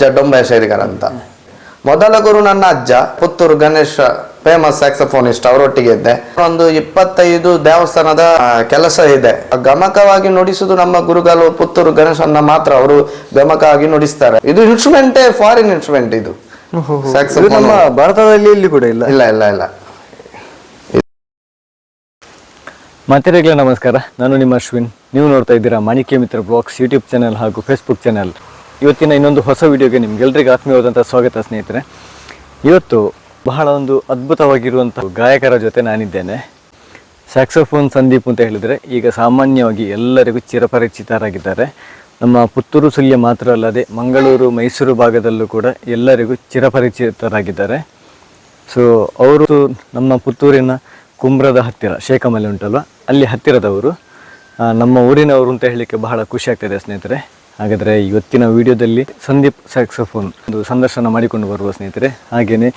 ಅಜ್ಜ ಡೊಂಬೆ ಶೇರಿಗರ್ ಅಂತ ಮೊದಲ ಗುರು ನನ್ನ ಅಜ್ಜ ಪುತ್ತೂರು ಗಣೇಶ ಫೇಮಸ್ ಸ್ಯಾಕ್ಸಫೋನಿಸ್ಟ್ ಅವರೊಟ್ಟಿಗೆ ಇದ್ದೆ ಒಂದು ಇಪ್ಪತ್ತೈದು ದೇವಸ್ಥಾನದ ಕೆಲಸ ಇದೆ. ಗಮಕವಾಗಿ ನುಡಿಸುದು ನಮ್ಮ ಗುರುಗಳು ಪುತ್ತೂರು ಗಣೇಶನ್ನ ಮಾತ್ರ ಅವರು ಗಮಕವಾಗಿ ನುಡಿಸ್ತಾರೆ. ಇದು ಇನ್ಸ್ಟ್ರೂಮೆಂಟೇ ಫಾರಿನ್ ಇನ್ಸ್ಟ್ರೂಮೆಂಟ್ ಇದು. ಇದು ನಮ್ಮ ಭಾರತದಲ್ಲಿ ಇಲ್ಲಿ ಕೂಡ ಇಲ್ಲ. ಇಲ್ಲ ಇಲ್ಲ ಇಲ್ಲ. ಮತ್ತೆ ನಮಸ್ಕಾರ. ನಾನು ನಿಮ್ಮ ಅಶ್ವಿನ್. ನೀವು ನೋಡ್ತಾ ಇದ್ದೀರಾ Manikya Mitra vlogs YouTube channel ಹಾಗೂ ಫೇಸ್ಬುಕ್ ಚಾನಲ್. ಇವತ್ತಿನ ಇನ್ನೊಂದು ಹೊಸ ವಿಡಿಯೋಗೆ ನಿಮ್ಗೆಲ್ರಿಗೂ ಆತ್ಮೀಯವಾದಂಥ ಸ್ವಾಗತ ಸ್ನೇಹಿತರೆ. ಇವತ್ತು ಬಹಳ ಒಂದು ಅದ್ಭುತವಾಗಿರುವಂಥ ಗಾಯಕರ ಜೊತೆ ನಾನಿದ್ದೇನೆ. ಸ್ಯಾಕ್ಸೋಫೋನ್ ಸಂದೀಪ್ ಅಂತ ಹೇಳಿದರೆ ಈಗ ಸಾಮಾನ್ಯವಾಗಿ ಎಲ್ಲರಿಗೂ ಚಿರಪರಿಚಿತರಾಗಿದ್ದಾರೆ. ನಮ್ಮ ಪುತ್ತೂರು ಸುಲ್ಯ ಮಾತ್ರ ಅಲ್ಲದೆ ಮಂಗಳೂರು, ಮೈಸೂರು ಭಾಗದಲ್ಲೂ ಕೂಡ ಎಲ್ಲರಿಗೂ ಚಿರಪರಿಚಿತರಾಗಿದ್ದಾರೆ. ಸೊ ಅವರು ನಮ್ಮ ಪುತ್ತೂರಿನ ಕುಂಬ್ರದ ಹತ್ತಿರ, ಶೇಖಮಲೆ ಉಂಟಲ್ವ? ಅಲ್ಲಿ ಹತ್ತಿರದವರು. ನಮ್ಮ ಊರಿನವರು ಅಂತ ಹೇಳಲಿಕ್ಕೆ ಬಹಳ ಖುಷಿ ಆಗ್ತದೆ ಸ್ನೇಹಿತರೆ. ಹಾಗಾದರೆ ಇವತ್ತಿನ ವಿಡಿಯೋದಲ್ಲಿ ಸಂದೀಪ್ ಸ್ಯಾಕ್ಸೋಫೋನ್ ಒಂದು ಸಂದರ್ಶನ ಮಾಡಿಕೊಂಡು ಬರುವ ಸ್ನೇಹಿತರೆ ಹಾಗೆಯೇ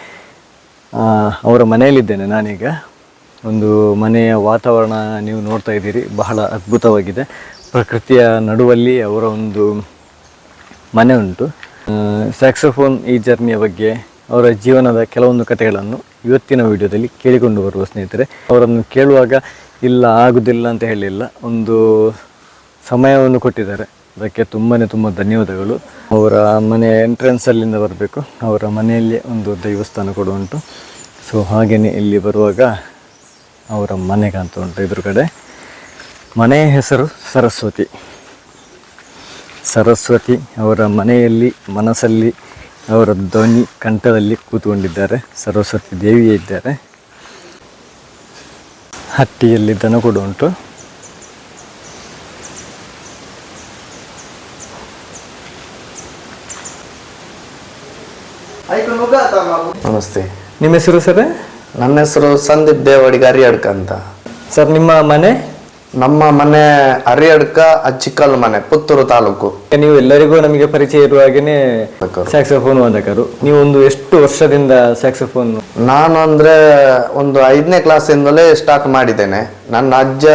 ಅವರ ಮನೆಯಲ್ಲಿದ್ದೇನೆ ನಾನೀಗ. ಒಂದು ಮನೆಯ ವಾತಾವರಣ ನೀವು ನೋಡ್ತಾ ಇದ್ದೀರಿ, ಬಹಳ ಅದ್ಭುತವಾಗಿದೆ. ಪ್ರಕೃತಿಯ ನಡುವಲ್ಲಿ ಅವರ ಒಂದು ಮನೆ ಉಂಟು. ಸ್ಯಾಕ್ಸೋಫೋನ್ ಈ ಜರ್ನಿಯ ಬಗ್ಗೆ ಅವರ ಜೀವನದ ಕೆಲವೊಂದು ಕಥೆಗಳನ್ನು ಇವತ್ತಿನ ವಿಡಿಯೋದಲ್ಲಿ ಕೇಳಿಕೊಂಡು ಬರುವ ಸ್ನೇಹಿತರೆ, ಅವರನ್ನು ಕೇಳುವಾಗ ಇಲ್ಲ ಆಗುವುದಿಲ್ಲ ಅಂತ ಹೇಳಿಲ್ಲ, ಒಂದು ಸಮಯವನ್ನು ಕೊಟ್ಟಿದ್ದಾರೆ. ಅದಕ್ಕೆ ತುಂಬಾ ತುಂಬ ಧನ್ಯವಾದಗಳು. ಅವರ ಮನೆ ಎಂಟ್ರೆನ್ಸ್ ಅಲ್ಲಿಂದ ಬರಬೇಕು. ಅವರ ಮನೆಯಲ್ಲಿ ಒಂದು ದೇವಸ್ಥಾನ ಕೂಡ ಉಂಟು. ಸೊ ಹಾಗೆಯೇ ಇಲ್ಲಿ ಬರುವಾಗ ಅವರ ಮನೆ ಕಾಣ್ತಾ ಉಂಟು ಎದುರುಗಡೆ. ಮನೆಯ ಹೆಸರು ಸರಸ್ವತಿ. ಸರಸ್ವತಿ ಅವರ ಮನೆಯಲ್ಲಿ, ಮನಸ್ಸಲ್ಲಿ, ಅವರ ಧ್ವನಿ ಕಂಠದಲ್ಲಿ ಕೂತ್ಕೊಂಡಿದ್ದಾರೆ. ಸರಸ್ವತಿ ದೇವಿಯೇ ಇದ್ದಾರೆ. ಹಟ್ಟಿಯಲ್ಲಿ ದನ ಕೂಡ ಉಂಟು. ನಮಸ್ತೆ. ನಿಮ್ಮ ಹೆಸರು ಸರ್? ನನ್ನ ಹೆಸರು ಸಂದೀಪ್ ದೇವಡಿಗ ಹರಿಯಡ್ಕ ಅಂತ. ಸರ್ ನಿಮ್ಮ ಮನೆ? ನಮ್ಮ ಮನೆ ಹರಿಯಡ್ಕ ಅಚ್ಚಿಕಲ್ ಮನೆ ಪುತ್ತೂರು ತಾಲೂಕು. ನೀವು ಎಲ್ಲರಿಗೂ ನಮಗೆ ಪರಿಚಯ ಇರುವ ಹಾಗೆಯೇ ಸ್ಯಾಕ್ಸೋಫೋನ್ ವಾದಕರು. ನೀವು ಒಂದು ಎಷ್ಟು ವರ್ಷದಿಂದ ಸ್ಯಾಕ್ಸೋಫೋನ್ ನಾನು ಅಂದ್ರೆ ಒಂದು ಐದನೇ ಕ್ಲಾಸಿಂದಲೇ ಸ್ಟಾರ್ಟ್ ಮಾಡಿದ್ದೇನೆ. ನನ್ನ ಅಜ್ಜ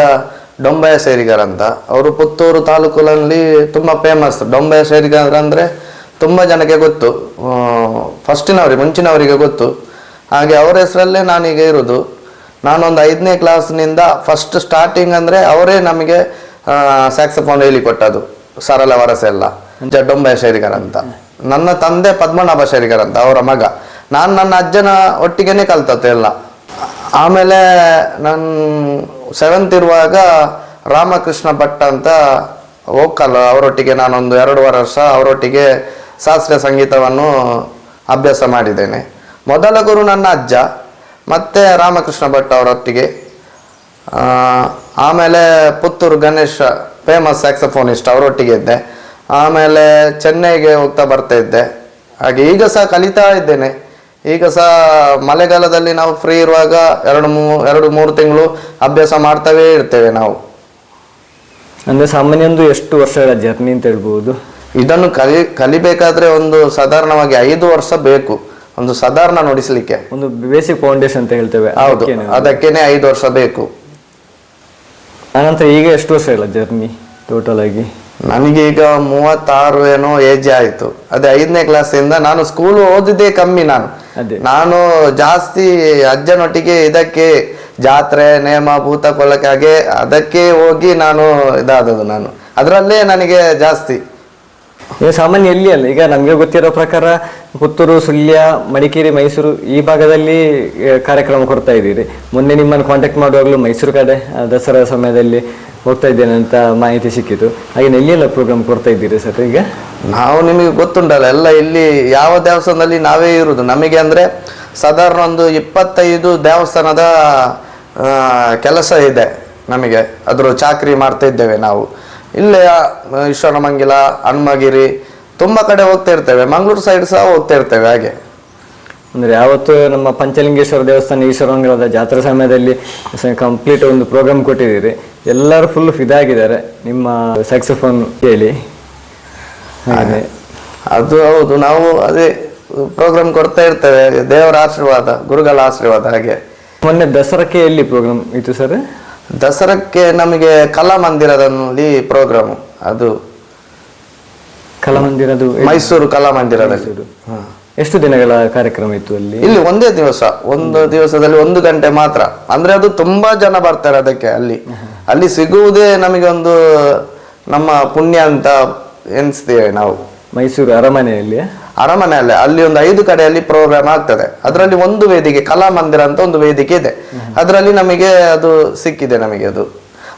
ಡೊಂಬಯ ಸೇರಿಗರ್ ಅಂತ ಅವರು ಪುತ್ತೂರು ತಾಲೂಕಿನಲ್ಲಿ ತುಂಬಾ ಫೇಮಸ್ ಡೊಂಬಯ ಸೇರಿಗರ್ ಅಂದ್ರೆ ತುಂಬ ಜನಕ್ಕೆ ಗೊತ್ತು. ಫಸ್ಟಿನವರಿಗೆ, ಮುಂಚಿನವರಿಗೆ ಗೊತ್ತು. ಹಾಗೆ ಅವರ ಹೆಸರಲ್ಲೇ ನಾನೀಗ ಇರೋದು. ನಾನೊಂದು ಐದನೇ ಕ್ಲಾಸ್ನಿಂದ ಫಸ್ಟ್ ಸ್ಟಾರ್ಟಿಂಗ್ ಅಂದರೆ ಅವರೇ ನಮಗೆ ಸ್ಯಾಕ್ಸಫೋನ್ ಹೇಳಿಕೊಟ್ಟದು, ಸರಳ ವರಸ ಎಲ್ಲ ಜಡ್ಡೊಂಬ ಶೇರಿಗರ್ ಅಂತ. ನನ್ನ ತಂದೆ ಪದ್ಮನಾಭ ಶೇರಿಗರ್ ಅಂತ, ಅವರ ಮಗ. ನಾನು ನನ್ನ ಅಜ್ಜನ ಒಟ್ಟಿಗೆನೆ ಕಲ್ತದ್ದು ಎಲ್ಲ. ಆಮೇಲೆ ನನ್ನ ಸೆವೆಂತ್ ಇರುವಾಗ ರಾಮಕೃಷ್ಣ ಭಟ್ ಅಂತ ವೋಕಲ್ ಅವರೊಟ್ಟಿಗೆ ನಾನೊಂದು ಎರಡು ವರ್ಷ ಅವರೊಟ್ಟಿಗೆ ಶಾಸ್ತ್ರೀಯ ಸಂಗೀತವನ್ನು ಅಭ್ಯಾಸ ಮಾಡಿದ್ದೇನೆ. ಮೊದಲ ಗುರು ನನ್ನ ಅಜ್ಜ, ಮತ್ತೆ ರಾಮಕೃಷ್ಣ ಭಟ್ ಅವರೊಟ್ಟಿಗೆ. ಆಮೇಲೆ ಪುತ್ತೂರು ಗಣೇಶ ಫೇಮಸ್ ಸ್ಯಾಕ್ಸಫೋನಿಸ್ಟ್ ಅವರೊಟ್ಟಿಗೆ ಇದ್ದೆ. ಆಮೇಲೆ ಚೆನ್ನೈಗೆ ಹೋಗ್ತಾ ಬರ್ತಾ ಇದ್ದೆ. ಹಾಗೆ ಈಗ ಸಹ ಕಲಿತಾ ಇದ್ದೇನೆ. ಈಗ ಸಹ ಮಳೆಗಾಲದಲ್ಲಿ ನಾವು ಫ್ರೀ ಇರುವಾಗ ಎರಡು ಮೂ, ಎರಡು ಮೂರು ತಿಂಗಳು ಅಭ್ಯಾಸ ಮಾಡ್ತಾವೇ ಇರ್ತೇವೆ ನಾವು. ಅಂದರೆ ಸಾಮಾನ್ಯ ಒಂದು ಎಷ್ಟು ವರ್ಷಗಳ ಜರ್ನಿ ಅಂತ ಹೇಳ್ಬೋದು. ಇದನ್ನು ಕಲಿ ಕಲಿಬೇಕಾದ್ರೆ ಒಂದು ಸಾಧಾರಣವಾಗಿ ಐದು ವರ್ಷ ಬೇಕು. ಒಂದು ಸಾಧಾರಣ ನುಡಿಸಲಿಕ್ಕೆ. ಒಂದು ಬೇಸಿಕ್ ಫೌಂಡೇಶನ್ ಅಂತ ಹೇಳ್ತೇವೆ. ಹೌದು. ಅದಕ್ಕೇನೆ. ಐದು ವರ್ಷ ಬೇಕು. ಆನಂತರ ಈಗ ಎಷ್ಟು ವರ್ಷ ಇಲ್ಲ ಜರ್ನಿ ಟೋಟಲ್ ಆಗಿ? ನನಗೆ ಈಗ ಮೂವತ್ತಾರು ಏನೋ ಏಜ್ ಆಯಿತು. ಅದೇ ಐದನೇ ಕ್ಲಾಸಿಂದ ನಾನು ಸ್ಕೂಲ್ ಓದಿದ್ದೇ ಕಮ್ಮಿ ನಾನು. ನಾನು ಜಾಸ್ತಿ ಅಜ್ಜನೊಟ್ಟಿಗೆ ಇದಕ್ಕೆ ಜಾತ್ರೆ ನೇಮ ಭೂತ ಕೊಲ್ಲಕ್ಕೆ ಹಾಗೆ ಅದಕ್ಕೆ ಹೋಗಿ ನಾನು ಇದಾದದು ನಾನು. ಅದರಲ್ಲೇ ನನಗೆ ಜಾಸ್ತಿ. ಸಾಮಾನ್ಯ ಎಲ್ಲಿ ಅಲ್ಲ? ಈಗ ನಮಗೆ ಗೊತ್ತಿರೋ ಪ್ರಕಾರ ಪುತ್ತೂರು, ಸುಳ್ಯ, ಮಡಿಕೇರಿ, ಮೈಸೂರು ಈ ಭಾಗದಲ್ಲಿ ಕಾರ್ಯಕ್ರಮ ಕೊಡ್ತಾ ಇದ್ದೀರಿ. ಮೊನ್ನೆ ನಿಮ್ಮನ್ನು ಕಾಂಟ್ಯಾಕ್ಟ್ ಮಾಡುವಾಗಲೂ ಮೈಸೂರು ಕಡೆ ದಸರಾ ಸಮಯದಲ್ಲಿ ಹೋಗ್ತಾ ಇದ್ದೇನೆ ಅಂತ ಮಾಹಿತಿ ಸಿಕ್ಕಿತು. ಹಾಗೆ ಎಲ್ಲಿಯೆಲ್ಲ ಪ್ರೋಗ್ರಾಮ್ ಕೊಡ್ತಾ ಇದ್ದೀರಿ ಸರ್ ಈಗ? ನಾವು ನಿಮಗೆ ಗೊತ್ತುಂಟಲ್ಲ, ಎಲ್ಲ ಇಲ್ಲಿ ಯಾವ ದೇವಸ್ಥಾನದಲ್ಲಿ ನಾವೇ ಇರುವುದು ನಮಗೆ ಅಂದರೆ ಸಾಧಾರಣ ಒಂದು ಇಪ್ಪತ್ತೈದು ದೇವಸ್ಥಾನದ ಕೆಲಸ ಇದೆ ನಮಗೆ. ಅದರ ಚಾಕ್ರಿ ಮಾಡ್ತಾ ಇದ್ದೇವೆ ನಾವು. ಇಲ್ಲೇ ಈಶ್ವರಮಂಗಿಲ ಹನುಮಗಿರಿ ತುಂಬ ಕಡೆ ಹೋಗ್ತಾ ಇರ್ತೇವೆ. ಮಂಗಳೂರು ಸೈಡ್ ಸಹ ಹೋಗ್ತಾ ಇರ್ತೇವೆ ಹಾಗೆ. ಅಂದರೆ ಯಾವತ್ತು ನಮ್ಮ ಪಂಚಲಿಂಗೇಶ್ವರ ದೇವಸ್ಥಾನ ಈಶ್ವರಮಂಗಲದ ಜಾತ್ರಾ ಸಮಯದಲ್ಲಿ ಕಂಪ್ಲೀಟ್ ಒಂದು ಪ್ರೋಗ್ರಾಮ್ ಕೊಟ್ಟಿದ್ದೀರಿ. ಎಲ್ಲರೂ ಫುಲ್ ಇದಾಗಿದ್ದಾರೆ ನಿಮ್ಮ ಸ್ಯಾಕ್ಸೋಫೋನ್ ಕೇಳಿ. ಹಾಗೆ. ಅದು ಹೌದು. ನಾವು ಅದೇ ಪ್ರೋಗ್ರಾಮ್ ಕೊಡ್ತಾ ಇರ್ತೇವೆ. ದೇವರ ಆಶೀರ್ವಾದ ಗುರುಗಳ ಆಶೀರ್ವಾದ ಹಾಗೆ. ಮೊನ್ನೆ ದಸರಾಕ್ಕೆ ಎಲ್ಲಿ ಪ್ರೋಗ್ರಾಮ್ ಇತ್ತು ಸರ್ ದಸರಕ್ಕೆ ನಮಗೆ ಕಲಾ ಮಂದಿರದಲ್ಲಿ ಪ್ರೋಗ್ರಾಮ್ ಅದು ಕಲಾಮಂದಿರದು ಮೈಸೂರು ಕಲಾಮಂದಿರದಲ್ಲಿ. ಎಷ್ಟು ದಿನಗಳ ಕಾರ್ಯಕ್ರಮ ಇತ್ತು ಅಲ್ಲಿ? ಇಲ್ಲಿ ಒಂದೇ ದಿವಸ ಒಂದು ದಿವಸದಲ್ಲಿ ಒಂದು ಗಂಟೆ ಮಾತ್ರ. ಅಂದ್ರೆ ಅದು ತುಂಬಾ ಜನ ಬರ್ತಾರೆ ಅದಕ್ಕೆ ಅಲ್ಲಿ. ಅಲ್ಲಿ ಸಿಗುವುದೇ ನಮಗೆ ಒಂದು ನಮ್ಮ ಪುಣ್ಯ ಅಂತ ಎನಿಸ್ತೇವೆ ನಾವು. ಮೈಸೂರು ಅರಮನೆಯಲ್ಲಿ? ಅರಮನೆಯಲ್ಲೇ. ಅಲ್ಲಿ ಒಂದು ಐದು ಕಡೆಯಲ್ಲಿ ಪ್ರೋಗ್ರಾಮ್ ಆಗ್ತದೆ. ಅದರಲ್ಲಿ ಒಂದು ವೇದಿಕೆ ಕಲಾಮಂದಿರ ಅಂತ ಒಂದು ವೇದಿಕೆ ಇದೆ. ಅದರಲ್ಲಿ ನಮಗೆ ಅದು ಸಿಕ್ಕಿದೆ ನಮಗೆ ಅದು.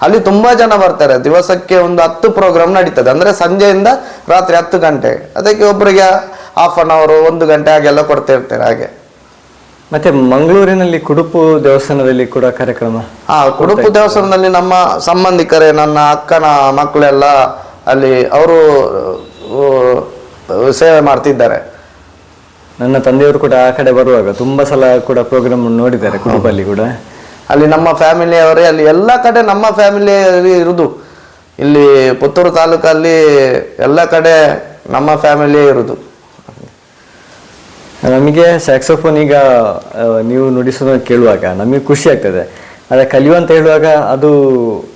ಅಲ್ಲಿ ತುಂಬಾ ಜನ ಬರ್ತಾರೆ. ದಿವಸಕ್ಕೆ ಒಂದು ಹತ್ತು ಪ್ರೋಗ್ರಾಮ್ ನಡೀತದೆ. ಅಂದ್ರೆ ಸಂಜೆಯಿಂದ ರಾತ್ರಿ ಹತ್ತು ಗಂಟೆ. ಅದಕ್ಕೆ ಒಬ್ಬರಿಗೆ ಹಾಫ್ ಅನ್ ಅವರ್ ಒಂದು ಗಂಟೆ ಹಾಗೆಲ್ಲ ಕೊಡ್ತಾ ಇರ್ತಾರೆ ಹಾಗೆ. ಮತ್ತೆ ಮಂಗಳೂರಿನಲ್ಲಿ ಕುಡುಪು ದೇವಸ್ಥಾನದಲ್ಲಿ ಕೂಡ ಕಾರ್ಯಕ್ರಮ? ಹಾ ಕುಡುಪು ದೇವಸ್ಥಾನದಲ್ಲಿ ನಮ್ಮ ಸಂಬಂಧಿಕರೇ ನನ್ನ ಅಕ್ಕನ ಮಕ್ಕಳೆಲ್ಲ ಅಲ್ಲಿ ಅವರು ಸೇವೆ ಮಾಡ್ತಿದ್ದಾರೆ. ನನ್ನ ತಂದೆಯವರು ಕೂಡ ಆ ಕಡೆ ಬರುವಾಗ ತುಂಬಾ ಸಲ ಕೂಡ ಪ್ರೋಗ್ರಾಮ್ ನೋಡಿದ್ದಾರೆ ಕುಟುಂಬಲ್ಲಿ ಕೂಡ. ಅಲ್ಲಿ ನಮ್ಮ ಫ್ಯಾಮಿಲಿಯವರೇ ಅಲ್ಲಿ ಎಲ್ಲ ಕಡೆ ನಮ್ಮ ಫ್ಯಾಮಿಲಿ ಇರುದು. ಇಲ್ಲಿ ಪುತ್ತೂರು ತಾಲೂಕಲ್ಲಿ ಎಲ್ಲ ಕಡೆ ನಮ್ಮ ಫ್ಯಾಮಿಲಿ ಇರುದು. ನಮಗೆ ಸ್ಯಾಕ್ಸೋಫೋನ್ ಈಗ ನೀವು ನುಡಿಸೋದನ್ನ ಕೇಳುವಾಗ ನಮಗೆ ಖುಷಿ ಆಗ್ತದೆ. ಅದೇ ಕಲಿಯುವಂತ ಹೇಳುವಾಗ ಅದು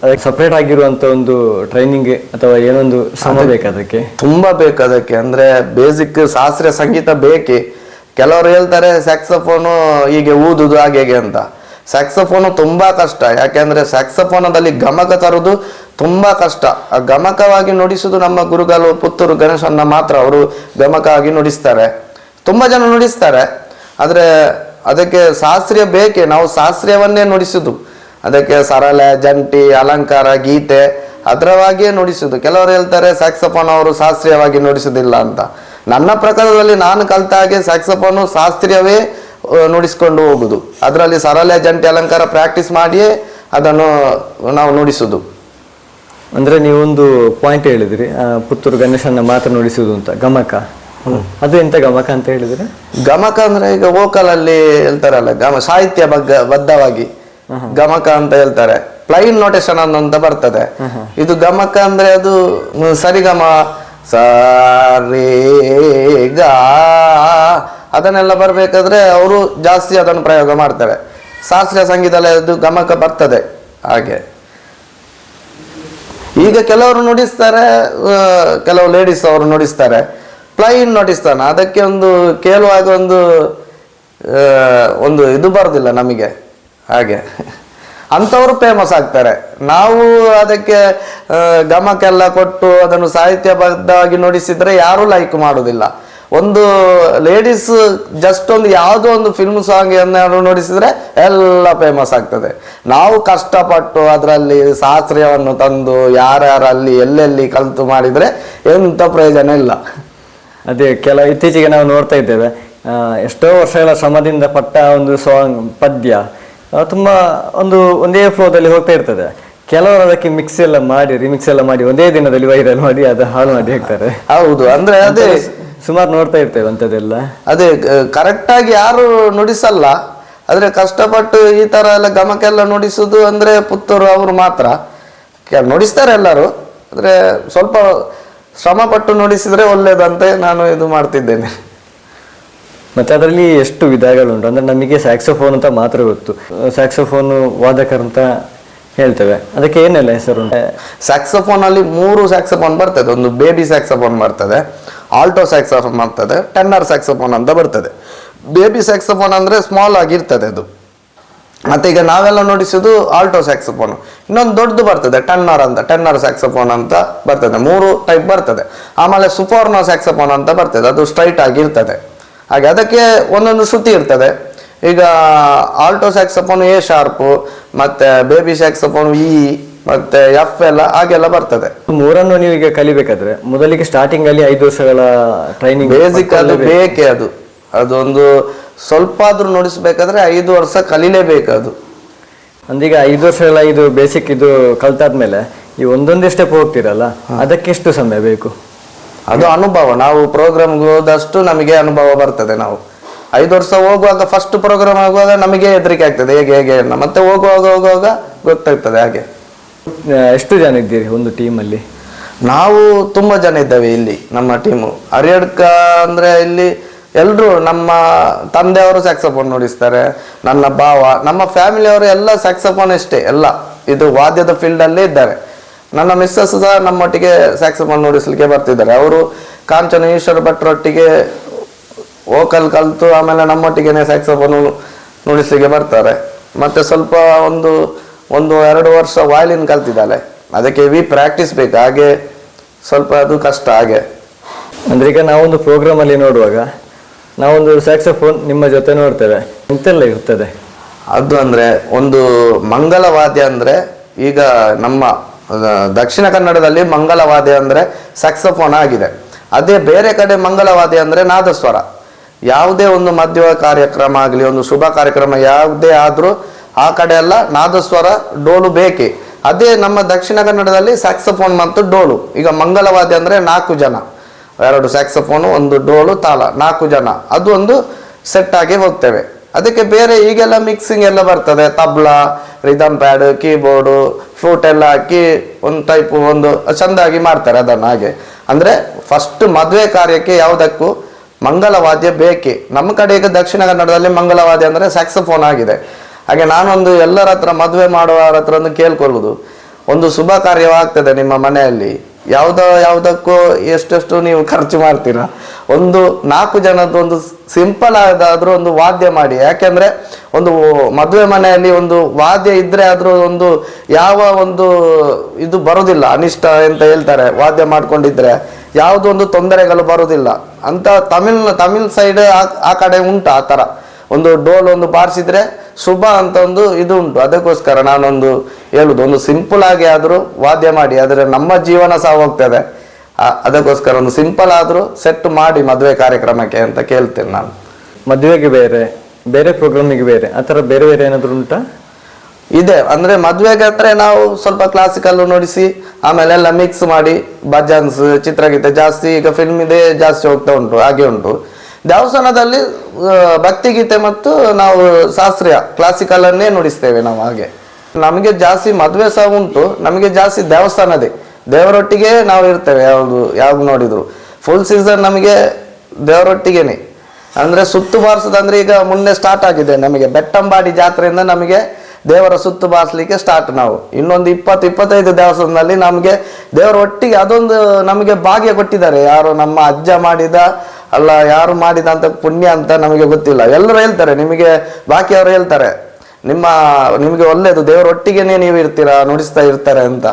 ಅದಕ್ಕೆ ಸಪ್ರೇಟ್ ಆಗಿರುವಂತ ಒಂದು ಟ್ರೈನಿಂಗ್ ಅಥವಾ ಏನೊಂದು ಶ್ರಮ ಬೇಕು ಅದಕ್ಕೆ? ತುಂಬಾ ಬೇಕು ಅದಕ್ಕೆ. ಅಂದ್ರೆ ಬೇಸಿಕ್ ಶಾಸ್ತ್ರೀಯ ಸಂಗೀತ ಬೇಕೇ. ಕೆಲವರು ಹೇಳ್ತಾರೆ ಸ್ಯಾಕ್ಸಫೋನು ಹೀಗೆ ಊದುದು ಹಾಗೆ ಹೇಗೆ ಅಂತ. ಸ್ಯಾಕ್ಸಫೋನು ತುಂಬಾ ಕಷ್ಟ. ಯಾಕೆಂದ್ರೆ ಸ್ಯಾಕ್ಸಫೋನದಲ್ಲಿ ಗಮಕ ತರುವುದು ತುಂಬಾ ಕಷ್ಟ. ಆ ಗಮಕವಾಗಿ ನುಡಿಸೋದು ನಮ್ಮ ಗುರುಗಳು ಪುತ್ತೂರು ಗಣೇಶನ್ನ ಮಾತ್ರ ಅವರು ಗಮಕವಾಗಿ ನುಡಿಸ್ತಾರೆ. ತುಂಬಾ ಜನ ನುಡಿಸ್ತಾರೆ. ಆದ್ರೆ ಅದಕ್ಕೆ ಶಾಸ್ತ್ರೀಯ ಬೇಕೇ? ನಾವು ಶಾಸ್ತ್ರೀಯವನ್ನೇ ನುಡಿಸುದು. ಅದಕ್ಕೆ ಸರಳ, ಜಂಟಿ, ಅಲಂಕಾರ, ಗೀತೆ ಅದರವಾಗಿಯೇ ನುಡಿಸುದು. ಕೆಲವರು ಹೇಳ್ತಾರೆ ಸ್ಯಾಕ್ಸಫೋನ್ ಅವರು ಶಾಸ್ತ್ರೀಯವಾಗಿ ನುಡಿಸುವುದಿಲ್ಲ ಅಂತ. ನನ್ನ ಪ್ರಕಾರದಲ್ಲಿ ನಾನು ಕಲಿತ ಹಾಗೆ ಸ್ಯಾಕ್ಸಫೋನು ಶಾಸ್ತ್ರೀಯವೇ ನುಡಿಸ್ಕೊಂಡು ಹೋಗುದು. ಅದರಲ್ಲಿ ಸರಳ, ಜಂಟಿ, ಅಲಂಕಾರ ಪ್ರಾಕ್ಟೀಸ್ ಮಾಡಿಯೇ ಅದನ್ನು ನಾವು ನುಡಿಸುದು. ಅಂದ್ರೆ ನೀವೊಂದು ಪಾಯಿಂಟ್ ಹೇಳಿದ್ರಿ ಪುತ್ತೂರು ಗಣೇಶನ ಮಾತ್ರ ನುಡಿಸುವುದು ಅಂತ, ಗಮಕ. ಅದು ಎಂತ ಗಮಕ ಅಂತ ಹೇಳಿದ್ರೆ? ಗಮಕ ಅಂದ್ರೆ ಈಗ ವೋಕಲ್ ಅಲ್ಲಿ ಹೇಳ್ತಾರಲ್ಲ ಗಮ ಸಾಹಿತ್ಯ ಬಗ್ಗ ಬದ್ಧವಾಗಿ. ಗಮಕ ಅಂತ ಹೇಳ್ತಾರೆ. ಪ್ಲೈನ್ ನೋಟೇಶನ್ ಅಂತ ಬರ್ತದೆ. ಇದು ಗಮಕ ಅಂದ್ರೆ ಅದು ಸರಿಗಮ ಸಾರಿ ಗ ಅದನ್ನೆಲ್ಲ ಬರ್ಬೇಕಾದ್ರೆ ಅವರು ಜಾಸ್ತಿ ಅದನ್ನು ಪ್ರಯೋಗ ಮಾಡ್ತಾರೆ. ಶಾಸ್ತ್ರೀಯ ಸಂಗೀತದಲ್ಲಿ ಅದು ಗಮಕ ಬರ್ತದೆ ಹಾಗೆ. ಈಗ ಕೆಲವರು ನುಡಿಸ್ತಾರೆ ಕೆಲವು ಲೇಡೀಸ್ ಅವರು ನುಡಿಸ್ತಾರೆ. ಪ್ಲೈನ್ ನೋಟಿಸ್ತಾನ ಅದಕ್ಕೆ ಒಂದು ಕೇಳುವಾಗ ಒಂದು ಒಂದು ಇದು ಬರೋದಿಲ್ಲ ನಮಗೆ. ಹಾಗೆ. ಅಂಥವರು ಫೇಮಸ್ ಆಗ್ತಾರೆ. ನಾವು ಅದಕ್ಕೆ ಗಮಕ ಗಮಕ್ಕೆಲ್ಲ ಕೊಟ್ಟು ಅದನ್ನು ಸಾಹಿತ್ಯಬದ್ಧವಾಗಿ ನೋಡಿಸಿದರೆ ಯಾರೂ ಲೈಕ್ ಮಾಡೋದಿಲ್ಲ. ಒಂದು ಲೇಡೀಸ್ ಜಸ್ಟ್ ಒಂದು ಯಾವುದೋ ಒಂದು ಫಿಲ್ಮ್ ಸಾಂಗ್ ಏನಾದ್ರು ನೋಡಿಸಿದ್ರೆ ಎಲ್ಲ ಫೇಮಸ್ ಆಗ್ತದೆ. ನಾವು ಕಷ್ಟಪಟ್ಟು ಅದರಲ್ಲಿ ಶಾಸ್ತ್ರೀಯವನ್ನು ತಂದು ಯಾರ್ಯಾರಲ್ಲಿ ಎಲ್ಲೆಲ್ಲಿ ಕಲಿತು ಮಾಡಿದರೆ ಎಂಥ ಪ್ರಯೋಜನ ಇಲ್ಲ. ಅದೇ ಕೆಲ ಇತ್ತೀಚೆಗೆ ನಾವು ನೋಡ್ತಾ ಇದ್ದೇವೆ ಎಷ್ಟೋ ವರ್ಷಗಳ ಶ್ರಮದಿಂದ ಪಟ್ಟ ಒಂದು ಸಾಂಗ್ ಪದ್ಯ ತುಂಬ ಒಂದು ಒಂದೇ ಫ್ಲೋದಲ್ಲಿ ಹೋಗ್ತಾ ಇರ್ತದೆ. ಕೆಲವರು ಅದಕ್ಕೆ ಮಿಕ್ಸ್ ಎಲ್ಲ ಮಾಡಿ ರಿಮಿಕ್ಸ್ ಎಲ್ಲ ಮಾಡಿ ಒಂದೇ ದಿನದಲ್ಲಿ ವೈರಲ್ ಮಾಡಿ ಅದು ಹಾಳು ಮಾಡಿ ಹಾಕ್ತಾರೆ ಹೌದು ಅಂದ್ರೆ ಅದೇ ಸುಮಾರು ನೋಡ್ತಾ ಇರ್ತೇವೆ ಅಂತದೆಲ್ಲ ಅದೇ ಕರೆಕ್ಟಾಗಿ ಯಾರು ನುಡಿಸಲ್ಲ ಆದ್ರೆ ಕಷ್ಟಪಟ್ಟು ಈ ತರ ಎಲ್ಲ ಗಮಕೆಲ್ಲ ನುಡಿಸುದು ಅಂದ್ರೆ ಪುತ್ತೂರು ಅವರು ಮಾತ್ರ. ನುಡಿಸ್ತಾರೆ ಎಲ್ಲರೂ ಅಂದ್ರೆ ಸ್ವಲ್ಪ ಶ್ರಮ ಪಟ್ಟು ನುಡಿಸಿದ್ರೆ ಒಳ್ಳೇದಂತೆ ನಾನು ಇದು ಮಾಡ್ತಿದ್ದೇನೆ. ಮತ್ತೆ ಅದರಲ್ಲಿ ಎಷ್ಟು ವಿಧಗಳುಂಟು ಅಂದರೆ ನಮಗೆ ಸ್ಯಾಕ್ಸೋಫೋನ್ ಅಂತ ಮಾತ್ರ ಗೊತ್ತು. ಸ್ಯಾಕ್ಸೋಫೋನ್ ವಾದಕರಂತ ಅಂತ ಹೇಳ್ತೇವೆ. ಅದಕ್ಕೆ ಏನೆಲ್ಲ ಹೆಸರುಂಟು? ಸ್ಯಾಕ್ಸೋಫೋನಲ್ಲಿ ಮೂರು ಸ್ಯಾಕ್ಸೋಫೋನ್ ಬರ್ತದೆ. ಒಂದು ಬೇಬಿ ಸ್ಯಾಕ್ಸೋಫೋನ್ ಬರ್ತದೆ ಆಲ್ಟೋ ಸ್ಯಾಕ್ಸೋಫೋನ್ ಬರ್ತದೆ ಟೆನ್ನರ್ ಸ್ಯಾಕ್ಸೋಫೋನ್ ಅಂತ ಬರ್ತದೆ. ಬೇಬಿ ಸ್ಯಾಕ್ಸೋಫೋನ್ ಅಂದ್ರೆ ಸ್ಮಾಲ್ ಆಗಿರ್ತದೆ ಅದು. ಮತ್ತೆ ಈಗ ನಾವೆಲ್ಲ ನೋಡಿಸೋದು ಆಲ್ಟೋ ಸ್ಯಾಕ್ಸಫೋನ್ ಇನ್ನೊಂದು ದೊಡ್ಡದು ಬರ್ತದೆ ಟನ್ನರ್ ಅಂತ ಟೆನ್ನರ್ ಸ್ಯಾಕ್ಸಫೋನ್ ಅಂತ ಬರ್ತದೆ. ಮೂರು ಟೈಪ್ ಬರ್ತದೆ. ಆಮೇಲೆ ಸುಪರ್ನ ಸ್ಯಾಕ್ಸಫೋನ್ ಅಂತ ಬರ್ತದೆ. ಅದು ಸ್ಟ್ರೈಟ್ ಆಗಿರ್ತದೆ ಹಾಗೆ ಅದಕ್ಕೆ ಒಂದೊಂದು ಶ್ರುತಿ ಇರ್ತದೆ. ಈಗ ಆಲ್ಟೋ ಸ್ಯಾಕ್ಸಫೋನ್ ಎ ಶಾರ್ಪು ಮತ್ತೆ ಬೇಬಿ ಸ್ಯಾಕ್ಸಫೋನ್ ಇ ಮತ್ತೆ ಎಫ್ ಎಲ್ಲ ಹಾಗೆಲ್ಲ ಬರ್ತದೆ. ಮೂರನ್ನು ನೀವು ಈಗ ಕಲಿಬೇಕಾದ್ರೆ ಮೊದಲಿಗೆ ಸ್ಟಾರ್ಟಿಂಗ್ ಅಲ್ಲಿ ಐದು ವರ್ಷಗಳ ಟ್ರೈನಿಂಗ್ ಬೇಸಿಕ್ ಅದು ಬೇಕೇ ಅದು. ಅದೊಂದು ಸ್ವಲ್ಪ ಆದ್ರೂ ನೋಡಿಸ್ಬೇಕಾದ್ರೆ ಐದು ವರ್ಷ ಕಲೀಲೇಬೇಕದು ಅದು ಅಂದೀಗ ಐದು ವರ್ಷ ಎಲ್ಲ ಇದು ಬೇಸಿಕ್ ಇದು ಕಲ್ತಾದ್ಮೇಲೆ ಈ ಒಂದೊಂದೇ ಸ್ಟೆಪ್ ಹೋಗ್ತಿರಲ್ಲ ಅದಕ್ಕೆ ಎಷ್ಟು ಸಮಯ ಬೇಕು? ಅದು ಅನುಭವ. ನಾವು ಪ್ರೋಗ್ರಾಮ್ಗೆ ಹೋದಷ್ಟು ನಮಗೆ ಅನುಭವ ಬರ್ತದೆ ನಾವು. ಐದು ವರ್ಷ ಹೋಗುವಾಗ ಫಸ್ಟ್ ಪ್ರೋಗ್ರಾಮ್ ಆಗುವಾಗ ನಮಗೆ ಹೆದರಿಕೆ ಆಗ್ತದೆ. ಹೇಗೆ ಹೇಗೆ ಅಂತ. ಮತ್ತೆ ಹೋಗುವಾಗ ಹೋಗುವಾಗ ಗೊತ್ತಾಗ್ತದೆ ಹಾಗೆ. ಆ, ಎಷ್ಟು ಜನ ಇದ್ದೀರಿ ಒಂದು ಟೀಮಲ್ಲಿ ನಾವು ತುಂಬ ಜನ ಇದ್ದೇವೆ ಇಲ್ಲಿ ನಮ್ಮ ಟೀಮು ಹರಿಯಡ್ಕ ಅಂದ್ರೆ ಇಲ್ಲಿ ಎಲ್ರು ನಮ್ಮ ತಂದೆಯವರು ಸ್ಯಾಕ್ಸಫೋನ್ ನುಡಿಸ್ತಾರೆ, ನನ್ನ ಭಾವ, ನಮ್ಮ ಫ್ಯಾಮಿಲಿಯವರು ಎಲ್ಲ ಸ್ಯಾಕ್ಸಫೋನ್ ಅಷ್ಟೇ ಎಲ್ಲ. ಇದು ವಾದ್ಯದ ಫೀಲ್ಡ್ ಅಲ್ಲೇ ಇದ್ದಾರೆ. ನನ್ನ ಮಿಸ್ಸಸ್ ಸಹ ನಮ್ಮೊಟ್ಟಿಗೆ ಸ್ಯಾಕ್ಸಫೋನ್ ನುಡಿಸಲಿಕ್ಕೆ ಬರ್ತಿದ್ದಾರೆ. ಅವರು ಕಾಂಚನ, ಈಶ್ವರ ಭಟ್ರೊಟ್ಟಿಗೆ ವೋಕಲ್ ಕಲಿತು, ಆಮೇಲೆ ನಮ್ಮೊಟ್ಟಿಗೆ ಸ್ಯಾಕ್ಸಫೋನ್ ನುಡಿಸಲಿಕ್ಕೆ ಬರ್ತಾರೆ. ಮತ್ತೆ ಸ್ವಲ್ಪ ಒಂದು ಒಂದು ಎರಡು ವರ್ಷ ವಾಯ್ಲಿನ್ ಕಲ್ತಿದ್ದಾಳೆ. ಅದಕ್ಕೆ ವಿ ಪ್ರಾಕ್ಟೀಸ್ ಬೇಕು. ಹಾಗೆ ಸ್ವಲ್ಪ ಅದು ಕಷ್ಟ ಹಾಗೆ. ಅಂದರೆ ಈಗ ನಾವೊಂದು ಪ್ರೋಗ್ರಾಮ್ ಅಲ್ಲಿ ನೋಡುವಾಗ ನಾವೊಂದು ಸ್ಯಾಕ್ಸೋಫೋನ್ ನಿಮ್ಮ ಜೊತೆ ನೋಡ್ತೇವೆ. ಇಂತೆಲ್ಲ ಇರ್ತದೆ? ಅದು ಅಂದ್ರೆ ಒಂದು ಮಂಗಲವಾದ್ಯ ಅಂದ್ರೆ ಈಗ ನಮ್ಮ ದಕ್ಷಿಣ ಕನ್ನಡದಲ್ಲಿ ಮಂಗಲವಾದ್ಯ ಅಂದ್ರೆ ಸ್ಯಾಕ್ಸೋಫೋನ್ ಆಗಿದೆ. ಅದೇ ಬೇರೆ ಕಡೆ ಮಂಗಲವಾದ್ಯ ಅಂದ್ರೆ ನಾದಸ್ವರ. ಯಾವುದೇ ಒಂದು ಮಧ್ಯ ಕಾರ್ಯಕ್ರಮ ಆಗಲಿ, ಒಂದು ಶುಭ ಕಾರ್ಯಕ್ರಮ ಯಾವುದೇ ಆದ್ರೂ ಆ ಕಡೆ ಎಲ್ಲ ನಾದಸ್ವರ ಡೋಲು ಬೇಕೇ. ಅದೇ ನಮ್ಮ ದಕ್ಷಿಣ ಕನ್ನಡದಲ್ಲಿ ಸ್ಯಾಕ್ಸೋಫೋನ್ ಮತ್ತು ಡೋಲು. ಈಗ ಮಂಗಲವಾದ್ಯ ಅಂದ್ರೆ ನಾಲ್ಕು ಜನ. ಎರಡು ಸ್ಯಾಕ್ಸಫೋನು ಒಂದು ಡೋಲು ತಾಳ, ನಾಲ್ಕು ಜನ. ಅದು ಒಂದು ಸೆಟ್ ಆಗಿ ಹೋಗ್ತೇವೆ. ಅದಕ್ಕೆ ಬೇರೆ ಈಗೆಲ್ಲ ಮಿಕ್ಸಿಂಗ್ ಎಲ್ಲ ಬರ್ತದೆ. Tabla rhythm pad keyboard flute ಎಲ್ಲ ಹಾಕಿ ಒಂದು ಟೈಪ್ ಒಂದು ಚೆಂದಾಗಿ ಮಾಡ್ತಾರೆ ಅದನ್ನು ಹಾಗೆ. ಅಂದರೆ ಫಸ್ಟ್ ಮದುವೆ ಕಾರ್ಯಕ್ಕೆ ಯಾವುದಕ್ಕೂ ಮಂಗಲವಾದ್ಯ ಬೇಕೇ. ನಮ್ಮ ಕಡೆ ಈಗ ದಕ್ಷಿಣ ಕನ್ನಡದಲ್ಲಿ ಮಂಗಲವಾದ್ಯ ಅಂದರೆ ಸ್ಯಾಕ್ಸಫೋನ್ ಆಗಿದೆ. ಹಾಗೆ ನಾನೊಂದು ಎಲ್ಲರ ಹತ್ರ ಮದುವೆ ಮಾಡುವವರ ಹತ್ರ ಒಂದು ಕೇಳ್ಕೊಳ್ಳೋದು. ಒಂದು ಶುಭ ಕಾರ್ಯವಾಗ್ತದೆ ನಿಮ್ಮ ಮನೆಯಲ್ಲಿ. ಯಾವುದೋ ಯಾವುದಕ್ಕೂ ಎಷ್ಟೆಷ್ಟು ನೀವು ಖರ್ಚು ಮಾಡ್ತೀರಾ? ಒಂದು ನಾಲ್ಕು ಜನದ ಒಂದು ಸಿಂಪಲ್ ಆದಾದ್ರೂ ಒಂದು ವಾದ್ಯ ಮಾಡಿ. ಯಾಕೆಂದ್ರೆ ಒಂದು ಮದುವೆ ಮನೆಯಲ್ಲಿ ಒಂದು ವಾದ್ಯ ಇದ್ದರೆ ಆದರೂ ಒಂದು ಯಾವ ಒಂದು ಇದು ಬರೋದಿಲ್ಲ, ಅನಿಷ್ಟ ಅಂತ ಹೇಳ್ತಾರೆ ವಾದ್ಯ ಮಾಡ್ಕೊಂಡಿದ್ರೆ. ಯಾವುದೋ ಒಂದು ತೊಂದರೆಗಳು ಬರೋದಿಲ್ಲ. ಅಂತ ತಮಿಳ್ ತಮಿಳ್ ಸೈಡ್ ಆ ಕಡೆ ಉಂಟು ಆ ಥರ ಒಂದು ಡೋಲ್ ಒಂದು ಬಾರಿಸಿದ್ರೆ ಶುಭ ಅಂತ ಒಂದು ಇದು ಉಂಟು. ಅದಕ್ಕೋಸ್ಕರ ನಾನೊಂದು ಹೇಳುದು. ಒಂದು ಸಿಂಪಲ್ ಆಗಿ ಆದ್ರೂ ವಾದ್ಯ ಮಾಡಿ ಆದರೆ ನಮ್ಮ ಜೀವನ ಸಹ ಹೋಗ್ತದೆ. ಅದಕ್ಕೋಸ್ಕರ ಒಂದು ಸಿಂಪಲ್ ಆದ್ರೂ ಸೆಟ್ ಮಾಡಿ ಮದುವೆ ಕಾರ್ಯಕ್ರಮಕ್ಕೆ ಅಂತ ಕೇಳ್ತೇನೆ ನಾನು. ಮದುವೆಗೆ ಬೇರೆ ಬೇರೆ ಪ್ರೋಗ್ರಾಮಿಗೆ ಬೇರೆ ಆ ಥರ ಬೇರೆ ಬೇರೆ ಏನಾದರೂ ಉಂಟಾ? ಇದೆ. ಅಂದ್ರೆ ಮದುವೆಗೆ ಹತ್ರ ನಾವು ಸ್ವಲ್ಪ ಕ್ಲಾಸಿಕಲ್ ನೋಡಿಸಿ ಆಮೇಲೆ ಎಲ್ಲ ಮಿಕ್ಸ್ ಮಾಡಿ ಭಜನ್ಸ್ ಚಿತ್ರಗೀತೆ ಜಾಸ್ತಿ ಈಗ ಫಿಲ್ಮ್ ಇದೆ ಜಾಸ್ತಿ ಹೋಗ್ತಾ ಉಂಟು ಹಾಗೆ ಉಂಟು. ದೇವಸ್ಥಾನದಲ್ಲಿ ಭಕ್ತಿಗೀತೆ ಮತ್ತು ನಾವು ಶಾಸ್ತ್ರೀಯ ಕ್ಲಾಸಿಕಲ್ ಅನ್ನೇ ನುಡಿಸ್ತೇವೆ ನಾವು ಹಾಗೆ. ನಮಗೆ ಜಾಸ್ತಿ ಮದುವೆ ಸಹ ಉಂಟು, ನಮಗೆ ಜಾಸ್ತಿ ದೇವಸ್ಥಾನದೇ ದೇವರೊಟ್ಟಿಗೆ ನಾವು ಇರ್ತೇವೆ, ಯಾವುದು, ಯಾವ್ದು ನೋಡಿದ್ರು. ಫುಲ್ ಸೀಸನ್ ನಮಗೆ ದೇವರೊಟ್ಟಿಗೆನೆ. ಅಂದ್ರೆ ಸುತ್ತು ಬಾರಿಸೋದಂದ್ರೆ ಈಗ ಮುನ್ನೆ ಸ್ಟಾರ್ಟ್ ಆಗಿದೆ ನಮಗೆ. ಬೆಟ್ಟಂಬಾಡಿ ಜಾತ್ರೆಯಿಂದ ನಮಗೆ ದೇವರ ಸುತ್ತು ಬಾರಿಸಲಿಕ್ಕೆ ಸ್ಟಾರ್ಟ್ ನಾವು. ಇನ್ನೊಂದು ಇಪ್ಪತ್ತು, ಇಪ್ಪತ್ತೈದು ದೇವಸ್ಥಾನದಲ್ಲಿ ನಮಗೆ ದೇವರ ಒಟ್ಟಿಗೆ ಅದೊಂದು ನಮಗೆ ಭಾಗ್ಯ ಕೊಟ್ಟಿದ್ದಾರೆ. ಯಾರು ನಮ್ಮ ಅಜ್ಜ ಮಾಡಿದ ಅಲ್ಲ ಯಾರು ಮಾಡಿದಂಥ ಅಂತ ಪುಣ್ಯ ಅಂತ ನಮಗೆ ಗೊತ್ತಿಲ್ಲ. ಎಲ್ಲರೂ ಹೇಳ್ತಾರೆ ನಿಮಗೆ ಬಾಕಿಯವರು ಹೇಳ್ತಾರೆ. ನಿಮ್ಮ ನಿಮಗೆ ಒಳ್ಳೆಯದು ದೇವರ ಒಟ್ಟಿಗೆನೇ ನೀವು ಇರ್ತೀರಾ ನುಡಿಸ್ತಾ ಇರ್ತಾರೆ ಅಂತ.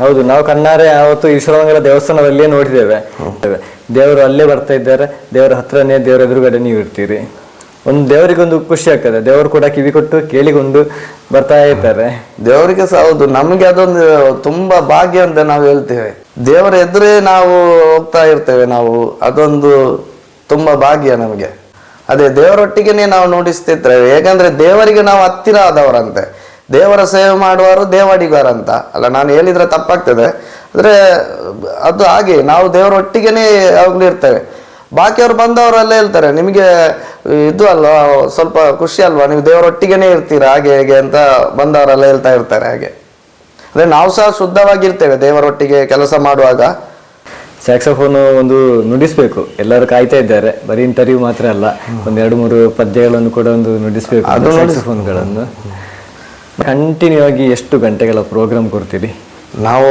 ಹೌದು ನಾವು ಕಣ್ಣಾರೆ ಯಾವತ್ತು ಈಶ್ವರಮಂಗಲ ದೇವಸ್ಥಾನದಲ್ಲಿಯೇ ನೋಡಿದ್ದೇವೆ. ದೇವರು ಅಲ್ಲೇ ಬರ್ತಾ ಇದ್ದಾರೆ ದೇವರ ಹತ್ರನೇ ದೇವರ ಎದುರುಗಡೆ ನೀವು ಇರ್ತೀರಿ. ಒಂದು ದೇವರಿಗೊಂದು ಖುಷಿ ಆಗ್ತದೆ. ದೇವರು ಕೂಡ ಕಿವಿ ಕೊಟ್ಟು ಕೇಳಿಕೊಂಡು ಬರ್ತಾ ಇರ್ತಾರೆ. ದೇವರಿಗೆ ಸಹ ಹೌದು. ನಮಗೆ ಅದೊಂದು ತುಂಬಾ ಭಾಗ್ಯ ಅಂತ ನಾವು ಹೇಳ್ತೇವೆ. ದೇವರ ಎದುರೇ ನಾವು ಹೋಗ್ತಾ ಇರ್ತೇವೆ ನಾವು. ಅದೊಂದು ತುಂಬಾ ಭಾಗ್ಯ ನಮಗೆ. ಅದೇ ದೇವರೊಟ್ಟಿಗೆನೆ ನಾವು ನೋಡಿಸ್ತಿದ್ರೆ ಯಾಕಂದ್ರೆ ದೇವರಿಗೆ ನಾವು ಹತ್ತಿರ ಆದವರಂತೆ ದೇವರ ಸೇವೆ ಮಾಡುವವರು ದೇವಡಿಗರಂತ. ಅಲ್ಲ, ನಾನು ಹೇಳಿದ್ರೆ ತಪ್ಪಾಗ್ತದೆ. ಅಂದ್ರೆ ಅದು ಹಾಗೆ. ನಾವು ದೇವರೊಟ್ಟಿಗೆನೆ ಆಗ್ಲಿರ್ತೇವೆ ಇರ್ತೇವೆ ಬಾಕಿಯವರು ಬಂದವರೆಲ್ಲ ಹೇಳ್ತಾರೆ, ನಿಮಗೆ ಇದು ಅಲ್ವಾ ಸ್ವಲ್ಪ ಖುಷಿ ಅಲ್ವಾ? ನೀವು ದೇವರೊಟ್ಟಿಗೆನೇ ಇರ್ತೀರಾ? ಹಾಗೆ ಹೇಗೆ ಅಂತ ಬಂದವರೆಲ್ಲ ಹೇಳ್ತಾ ಇರ್ತಾರೆ ಹಾಗೆ. ಅಂದ್ರೆ ನಾವು ಸಹ ಶುದ್ಧವಾಗಿರ್ತೇವೆ ದೇವರೊಟ್ಟಿಗೆ ಕೆಲಸ ಮಾಡುವಾಗ. ಸ್ಯಾಕ್ಸೋಫೋನ್ ಒಂದು ನುಡಿಸ್ಬೇಕು. ಎಲ್ಲರೂ ಕಾಯ್ತಾ ಇದ್ದಾರೆ. ಬರೀ ಇಂಟರ್ವ್ಯೂ ಮಾತ್ರ ಅಲ್ಲ ಒಂದ್ ಎರಡು ಮೂರು ಪದ್ಯಗಳನ್ನು ಕೂಡ ಒಂದು ನುಡಿಸ್ಬೇಕು ಸ್ಯಾಕ್ಸೋಫೋನ್ಗಳನ್ನು ಕಂಟಿನ್ಯೂ ಆಗಿ ಎಷ್ಟು ಗಂಟೆಗಳ ಪ್ರೋಗ್ರಾಮ್ ಕೊಡ್ತೀರಿ? ನಾವು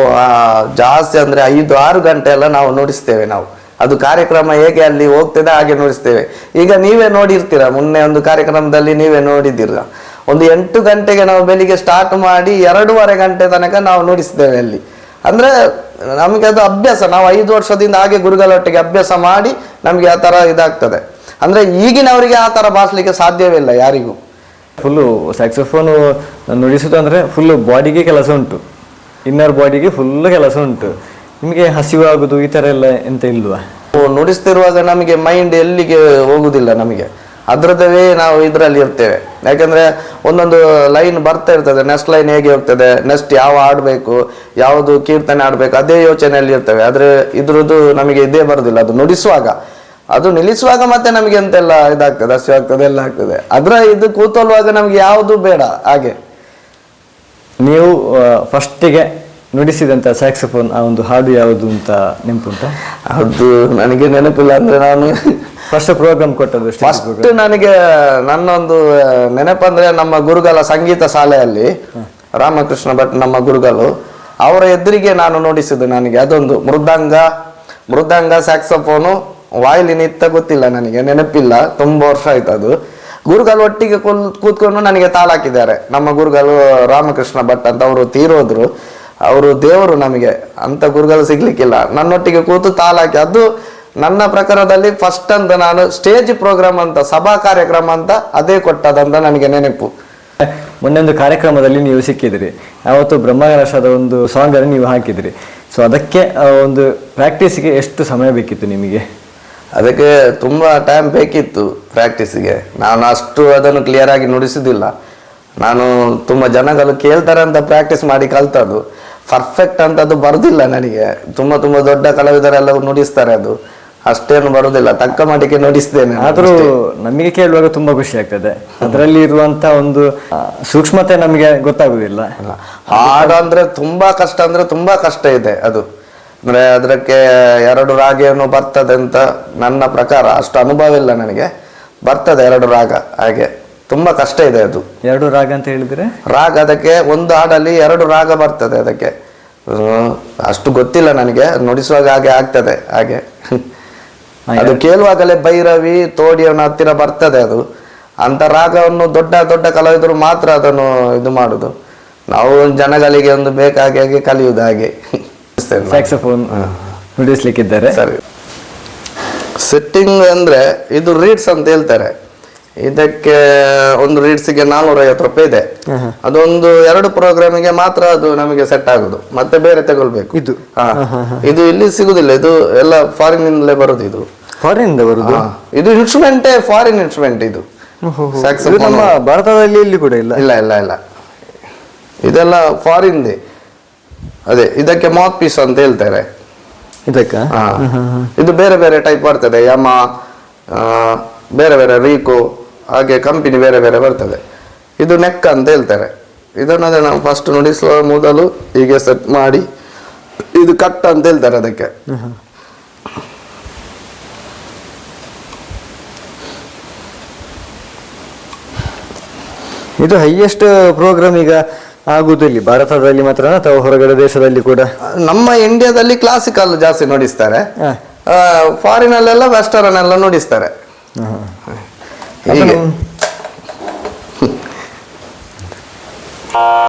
ಜಾಸ್ತಿ ಅಂದ್ರೆ ಐದು ಆರು ಗಂಟೆ ಎಲ್ಲ ನಾವು ನುಡಿಸ್ತೇವೆ ನಾವು. ಅದು ಕಾರ್ಯಕ್ರಮ ಹೇಗೆ ಅಲ್ಲಿ ಹೋಗ್ತದೆ ಹಾಗೆ ನೋಡಿಸ್ತೇವೆ. ಈಗ ನೀವೇ ನೋಡಿರ್ತೀರ, ಮೊನ್ನೆ ಒಂದು ಕಾರ್ಯಕ್ರಮದಲ್ಲಿ ನೀವೇ ನೋಡಿದ್ದೀರ. ಒಂದು ಎಂಟು ಗಂಟೆಗೆ ನಾವು ಬೆಳಿಗ್ಗೆ ಸ್ಟಾರ್ಟ್ ಮಾಡಿ ಎರಡೂವರೆ ಗಂಟೆ ತನಕ ನಾವು ನುಡಿಸ್ತೇವೆ ಅಲ್ಲಿ. ಅಂದ್ರೆ ನಮಗೆ ಅದು ಅಭ್ಯಾಸ, ನಾವು ಐದು ವರ್ಷದಿಂದ ಹಾಗೆ ಗುರುಗಳೊಟ್ಟಿಗೆ ಅಭ್ಯಾಸ ಮಾಡಿ ನಮಗೆ ಆ ತರ ಇದಾಗ್ತದೆ. ಅಂದ್ರೆ ಈಗಿನವರಿಗೆ ಆ ತರ ಬಾರಿಸ್ಲಿಕ್ಕೆ ಸಾಧ್ಯವಿಲ್ಲ ಯಾರಿಗೂ. ಫುಲ್ಲು ಸ್ಯಾಕ್ಸೋಫೋನು ನುಡಿಸೋದು ಅಂದರೆ ಫುಲ್ಲು ಬಾಡಿಗೆ ಕೆಲಸ ಉಂಟು. ಇನ್ನರ್ ಬಾಡಿಗೆ ಫುಲ್ ಕೆಲಸ ಉಂಟು. ನಿಮಗೆ ಹಸಿವು ಆಗೋದು ಈ ಥರ ಎಲ್ಲ ಎಂತ ಇಲ್ವಾ? ನುಡಿಸ್ತಿರುವಾಗ ನಮಗೆ ಮೈಂಡ್ ಎಲ್ಲಿಗೆ ಹೋಗುದಿಲ್ಲ ನಮಗೆ. ಅದ್ರದ್ದವೇ ನಾವು ಇದರಲ್ಲಿ ಇರ್ತೇವೆ. ಯಾಕಂದ್ರೆ ಒಂದೊಂದು ಲೈನ್ ಬರ್ತಾ ಇರ್ತದೆ. ನೆಕ್ಸ್ಟ್ ಲೈನ್ ಹೇಗೆ ಹೋಗ್ತದೆ? ನೆಕ್ಸ್ಟ್ ಯಾವ ಆಡಬೇಕು ಯಾವುದು ಕೀರ್ತನೆ ಆಡ್ಬೇಕು ಅದೇ ಯೋಚನೆಯಲ್ಲಿ ಇರ್ತವೆ. ಆದರೆ ಇದ್ರದ್ದು ನಮಗೆ ಇದೇ ಬರುದಿಲ್ಲ. ಅದು ನುಡಿಸುವಾಗ. ಅದು ನಿಲ್ಲಿಸುವಾಗ ಮತ್ತೆ ನಮಗೆ ಎಂತೆಲ್ಲ ಇದಾಗ್ತದೆ? ಹಸಿವಾಗ್ತದೆ ಎಲ್ಲ ಆಗ್ತದೆ. ಅದ್ರ ಇದು ಕೂತಲ್ವಾಗ ನಮ್ಗೆ ಯಾವುದು ಬೇಡ. ಹಾಗೆ. ನೀವು ಫಸ್ಟಿಗೆ ನುಡಿಸಿದಂಥ ಸ್ಯಾಕ್ಸಫೋನ್ ಆ ಒಂದು ಹಾಡು ಯಾವುದು ಅಂತ ನೆನಪುಂಟ? ಅದು ನನಗೆ ನೆನಪಿಲ್ಲ ಅಂದ್ರೆ ನಾನು ಫಸ್ಟ್ ಪ್ರೋಗ್ರಾಮ್ ಕೊಟ್ಟದ್ದು. ಫಸ್ಟ್ ನನಗೆ ನನ್ನೊಂದು ನೆನಪಂದ್ರೆ ನಮ್ಮ ಗುರುಗಳ ಸಂಗೀತ ಶಾಲೆಯಲ್ಲಿ ರಾಮಕೃಷ್ಣ ಭಟ್ ನಮ್ಮ ಗುರುಗಳು ಅವರ ಎದುರಿಗೆ ನಾನು ನೋಡಿಸಿದ್ದು ನನಗೆ. ಅದೊಂದು ಮೃದಂಗ ಮೃದಂಗ ಸ್ಯಾಕ್ಸಫೋನು ವಾಯ್ಲಿನ್ ಇತ್ತ ಗೊತ್ತಿಲ್ಲ ನನಗೆ ನೆನಪಿಲ್ಲ ತುಂಬ ವರ್ಷ ಆಯ್ತು ಅದು. ಗುರುಗಳು ಒಟ್ಟಿಗೆ ಕೂತ್ಕೊಂಡು ನನಗೆ ತಾಳ ಹಾಕಿದ್ದಾರೆ ನಮ್ಮ ಗುರುಗಳು ರಾಮಕೃಷ್ಣ ಭಟ್ ಅಂತ ಅವರು ತೀರೋದ್ರು. ಅವರು ದೇವರು ನಮಗೆ ಅಂತ ಗುರುಗಳು ಸಿಗ್ಲಿಕ್ಕಿಲ್ಲ. ನನ್ನೊಟ್ಟಿಗೆ ಕೂತು ತಾಲಾಕಿ. ಅದು ನನ್ನ ಪ್ರಕಾರದಲ್ಲಿ ಫಸ್ಟ್ ಅಂತ ನಾನು ಸ್ಟೇಜ್ ಪ್ರೋಗ್ರಾಮ್ ಅಂತ ಸಭಾ ಕಾರ್ಯಕ್ರಮ ಅಂತ ಅದೇ ಕೊಟ್ಟದಂತ ನನಗೆ ನೆನಪು. ಮೊನ್ನೆ ಒಂದು ಕಾರ್ಯಕ್ರಮದಲ್ಲಿ ನೀವು ಸಿಕ್ಕಿದ್ರಿ. ಯಾವತ್ತು ಬ್ರಹ್ಮಕಲಶದ ಒಂದು ಸಾಂಗ್ ಅನ್ನು ನೀವು ಹಾಕಿದ್ರಿ. ಸೊ ಅದಕ್ಕೆ ಒಂದು ಪ್ರಾಕ್ಟೀಸ್ಗೆ ಎಷ್ಟು ಸಮಯ ಬೇಕಿತ್ತು ನಿಮಗೆ? ಅದಕ್ಕೆ ತುಂಬ ಟೈಮ್ ಬೇಕಿತ್ತು ಪ್ರಾಕ್ಟೀಸ್ಗೆ ನಾನು ಅಷ್ಟು ಅದನ್ನು ಕ್ಲಿಯರ್ ಆಗಿ ನುಡಿಸುವುದಿಲ್ಲ ನಾನು ತುಂಬ ಜನಗಳು ಕೇಳ್ತಾರೆ ಅಂತ ಪ್ರಾಕ್ಟೀಸ್ ಮಾಡಿ ಕಲ್ತದ್ದು. ಪರ್ಫೆಕ್ಟ್ ಅಂತ ಅದು ಬರುದಿಲ್ಲ ನನಗೆ. ತುಂಬ ತುಂಬ ದೊಡ್ಡ ಕಲಾವಿದರೆಲ್ಲ ನುಡಿಸ್ತಾರೆ ಅದು. ಅಷ್ಟೇನು ಬರುದಿಲ್ಲ. ತಕ್ಕ ಮಟ್ಟಿಗೆ ನುಡಿಸ್ತೇನೆ ಆದರೂ ನಮಗೆ ಕೇಳುವಾಗ ತುಂಬಾ ಖುಷಿ ಆಗ್ತದೆ. ಅದರಲ್ಲಿ ಇರುವಂತ ಒಂದು ಸೂಕ್ಷ್ಮತೆ ನಮಗೆ ಗೊತ್ತಾಗುದಿಲ್ಲ. ಹಾಡು ಅಂದ್ರೆ ತುಂಬಾ ಕಷ್ಟ ಅಂದ್ರೆ ತುಂಬಾ ಕಷ್ಟ ಇದೆ ಅದು. ಅಂದ್ರೆ ಅದಕ್ಕೆ ಎರಡು ರಾಗೇನು ಬರ್ತದೆ ಅಂತ ನನ್ನ ಪ್ರಕಾರ ಅಷ್ಟು ಅನುಭವ ಇಲ್ಲ ನನಗೆ. ಬರ್ತದೆ ಎರಡು ರಾಗ ಹಾಗೆ. ತುಂಬಾ ಕಷ್ಟ ಇದೆ ಅದು. ಎರಡು ರಾಗ ಅಂತ ಹೇಳಿದ್ರೆ? ರಾಗ ಅದಕ್ಕೆ ಒಂದು ಹಾಡಲ್ಲಿ ಎರಡು ರಾಗ ಬರ್ತದೆ ಅದಕ್ಕೆ. ಅಷ್ಟು ಗೊತ್ತಿಲ್ಲ ನನಗೆ ನುಡಿಸುವಾಗ ಹಾಗೆ ಆಗ್ತದೆ ಹಾಗೆ. ಅದು ಕೇಳುವಾಗಲೇ ಭೈರವಿ ತೋಡಿಯವನ ಹತ್ತಿರ ಬರ್ತದೆ ಅದು. ಅಂತ ರಾಗವನ್ನು ದೊಡ್ಡ ದೊಡ್ಡ ಕಲಾವಿದರು ಮಾತ್ರ ಅದನ್ನು ಇದು ಮಾಡುದು. ನಾವು ಜನಗಳಿಗೆ ಒಂದು ಬೇಕಾಗಿ ಹಾಗೆ ಕಲಿಯುವುದು ಹಾಗೆ. ಸ್ಯಾಕ್ಸಫೋನ್ ನುಡಿಸ್ಲಿಕ್ಕಿದ್ದಾರೆ. ಸರಿ. ಸೆಟ್ಟಿಂಗ್ ಅಂದ್ರೆ ಇದು ರೀಡ್ಸ್ ಅಂತ ಹೇಳ್ತಾರೆ. ಇದಕ್ಕೆ ಒಂದು ರೀಡ್ಸ್ಗೆ ನಾನ್ನೂರ ಐವತ್ತು ರೂಪಾಯಿ ಇದೆ. ಅದೊಂದು ಎರಡು ಪ್ರೋಗ್ರಾಮಿಗೆ ಮಾತ್ರ ಅದು ನಮಗೆ ಸೆಟ್ ಆಗುದು. ಮತ್ತೆ ಬೇರೆ ತಗೊಳ್ಬೇಕು. ಇದು? ಇದು ಇಲ್ಲಿ ಸಿಗುದಿಲ್ಲ. ಇದು ಎಲ್ಲ ಫಾರಿನ್ ಇಂದಲೇ ಬರುದು ಇದು. ಫಾರಿನ್ ಬರುದು. ಇದು ಇನ್ಸ್ಟ್ರೂಮೆಂಟೇ ಫಾರಿನ್ ಇನ್ಸ್ಟ್ರೂಮೆಂಟ್ ಇದು. ನಮ್ಮ ಭಾರತದಲ್ಲಿ ಇಲ್ಲಿ ಕೂಡ ಇಲ್ಲ. ಇಲ್ಲ ಇಲ್ಲ ಇಲ್ಲ. ಇದೆಲ್ಲ ಫಾರಿನ್ ಅದೇ ಇದಕ್ಕೆ ಮೌತ್ ಪೀಸ್ ಅಂತ ಹೇಳ್ತಾರೆ. ಇದಕ್ಕೆ? ಇದು ಬೇರೆ ಬೇರೆ ಟೈಪ್ ಬರ್ತದೆ. ಯಮ ಆ, ಬೇರೆ ಬೇರೆ ರೀಕೋ ಹಾಗೆ ಕಂಪನಿ ಬೇರೆ ಬೇರೆ ಬರ್ತದೆ. ಇದು ನೆಕ್ ಅಂತ ಹೇಳ್ತಾರೆ. ಇದನ್ನು ನಾವು ಫಸ್ಟ್ ನುಡಿಸುವ ಮೊದಲು ಹೀಗೆ ಸೆಟ್ ಮಾಡಿ ಇದು ಕಟ್ ಅಂತ ಹೇಳ್ತಾರೆ ಅದಕ್ಕೆ. ಇದು ಹೈಯೆಸ್ಟ್ ಪ್ರೋಗ್ರಾಮ್ ಈಗ ಆಗುದು ಇಲ್ಲಿ ಭಾರತದಲ್ಲಿ ಮಾತ್ರ ಅಥವಾ ಹೊರಗಡೆ ದೇಶದಲ್ಲಿ ಕೂಡ? ನಮ್ಮ ಇಂಡಿಯಾದಲ್ಲಿ ಕ್ಲಾಸಿಕಲ್ ಜಾಸ್ತಿ ನೋಡಿಸ್ತಾರೆ. ಫಾರಿನಲ್ಲೆಲ್ಲ ವೆಸ್ಟರ್ನ್ ಎಲ್ಲ ನುಡಿಸ್ತಾರೆ. ಹೀಗೆ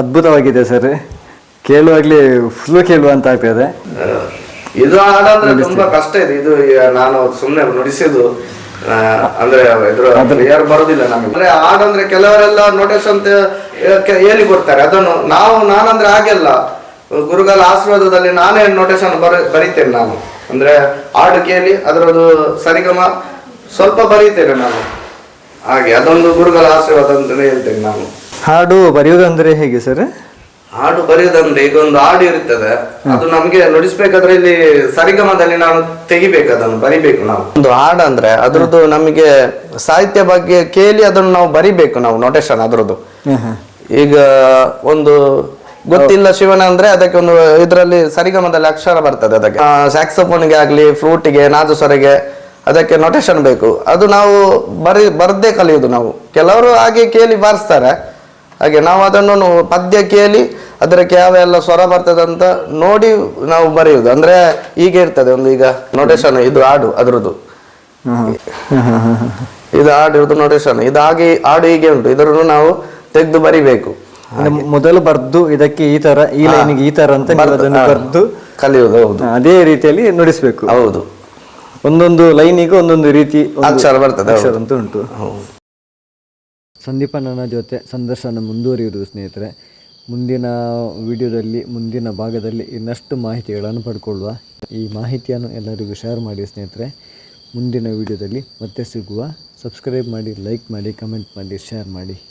ಅದ್ಭುತವಾಗಿದೆ ಸರ್. ಕೇಳುವಾಗ್ಲೇ ಫುಲ್ ಕೇಳುವಂತ ಆಗ್ತದೆ. ಇದು ಹಾಡಂದ್ರೆ ತುಂಬಾ ಕಷ್ಟ ಇದೆ. ಇದು ನಾನು ಸುಮ್ಮನೆ ನುಡಿಸಿದ್ದು ಅಂದ್ರೆ ಯಾರು ಬರೋದಿಲ್ಲ ನಮಗೆ. ಅಂದ್ರೆ ಹಾಡಂದ್ರೆ ಕೆಲವರೆಲ್ಲ ನೋಟಿಸ್ ಅಂತ ಹೇಳಿ ಕೊಡ್ತಾರೆ. ಅದನ್ನು ನಾವು ನಾನಂದ್ರೆ ಹಾಗೆಲ್ಲ. ಗುರುಗಳ ಆಶೀರ್ವಾದದಲ್ಲಿ ನಾನೇ ನೋಟೇಶನ್ ಬರ ಬರೀತೇನೆ ನಾನು. ಅಂದ್ರೆ ಹಾಡು ಕೇಳಿ ಅದರದ್ದು ಸರಿಗಮ ಸ್ವಲ್ಪ ಬರೀತೇನೆ ನಾನು. ಹಾಗೆ ಅದೊಂದು ಗುರುಗಳ ಆಶೀರ್ವಾದ ಅಂತಲೇ ಹೇಳ್ತೇನೆ ನಾನು. ಹಾಡು ಬರೆಯುವುದಂದ್ರೆ ಹೇಗೆ ಸರ್? ಹಾಡು ಬರೆಯುವುದಂದ್ರೆ ಈಗ ಒಂದು ಹಾಡು ಇರುತ್ತದೆ ಅದು ನಮಗೆ ನುಡಿಸ್ಬೇಕಾದ್ರೆ ಇಲ್ಲಿ ಸರಿಗಮದಲ್ಲಿ ನಾವು ತೆಗಿಬೇಕು ಅದನ್ನು ಬರಿಬೇಕು ನಾವು. ಒಂದು ಹಾಡು ಅಂದ್ರೆ ಅದ್ರದ್ದು ನಮಗೆ ಸಾಹಿತ್ಯ ಬಗ್ಗೆ ಕೇಳಿ ಅದನ್ನು ನಾವು ಬರಿಬೇಕು ನಾವು ನೋಟೇಶನ್ ಅದ್ರದ್ದು. ಈಗ ಒಂದು ಗೊತ್ತಿಲ್ಲ ಶಿವನ ಅಂದ್ರೆ ಅದಕ್ಕೆ ಒಂದು ಇದರಲ್ಲಿ ಸರಿಗಮದಲ್ಲಿ ಅಕ್ಷರ ಬರ್ತದೆ ಅದಕ್ಕೆ. ಸ್ಯಾಕ್ಸೋಫೋನ್ಗೆ ಆಗ್ಲಿ ಫ್ಲೂಟಿಗೆ ನಾದಸ್ವರಿಗೆ ಅದಕ್ಕೆ ನೋಟೇಶನ್ ಬೇಕು. ಅದು ನಾವು ಬರಿ ಬರ್ದೇ ಕಲಿಯುವುದು ನಾವು. ಕೆಲವರು ಹಾಗೆ ಕೇಳಿ ಬಾರಿಸ್ತಾರೆ. ಹಾಗೆ ನಾವು ಅದನ್ನು ಪದ್ಯ ಕೇಳಿ ಅದಕ್ಕೆ ಯಾವೆಲ್ಲ ಸ್ವರ ಬರ್ತದೆ ಅಂತ ನೋಡಿ ನಾವು ಬರೆಯುವುದು. ಅಂದ್ರೆ ಹೀಗೆ ಇರ್ತದೆ ಒಂದು ಈಗ ನೋಟೇಶನ್ ಇದು ಹಾಡು ಅದರದು ಇದು ಹಾಡು ಇರೋದು ನೋಟೇಶನ್ ಇದು ಹಾಗೆ ಹಾಡು ಹೀಗೆ ಉಂಟು. ಇದರನ್ನು ನಾವು ತೆಗೆದು ಬರಿಬೇಕು. ಮೊದಲು ಬರ್ದು ಇದಕ್ಕೆ ಈ ತರ ಈ ಲೈನಿಗೆ ಈ ತರ ಅಂತ. ಬರ್ದು ಕಲಿಯುವುದು ಹೌದು. ಅದೇ ರೀತಿಯಲ್ಲಿ ನುಡಿಸ್ಬೇಕು. ಹೌದು. ಒಂದೊಂದು ಲೈನಿಗೂ ಒಂದೊಂದು ರೀತಿ ಅಕ್ಷರ ಬರ್ತದೆ ಅಂತ ಉಂಟು. ಹೌದು. ಸಂದೀಪ ನನ್ನ ಜೊತೆ ಸಂದರ್ಶನ ಮುಂದುವರಿಯುವುದು ಸ್ನೇಹಿತರೆ, ಮುಂದಿನ ವಿಡಿಯೋದಲ್ಲಿ, ಮುಂದಿನ ಭಾಗದಲ್ಲಿ ಇನ್ನಷ್ಟು ಮಾಹಿತಿಗಳನ್ನು ಪಡ್ಕೊಳ್ಳುವ ಈ ಮಾಹಿತಿಯನ್ನು ಎಲ್ಲರಿಗೂ ಶೇರ್ ಮಾಡಿ ಸ್ನೇಹಿತರೆ ಮುಂದಿನ ವಿಡಿಯೋದಲ್ಲಿ ಮತ್ತೆ ಸಿಗುವ ಸಬ್ಸ್ಕ್ರೈಬ್ ಮಾಡಿ ಲೈಕ್ ಮಾಡಿ ಕಮೆಂಟ್ ಮಾಡಿ ಶೇರ್ ಮಾಡಿ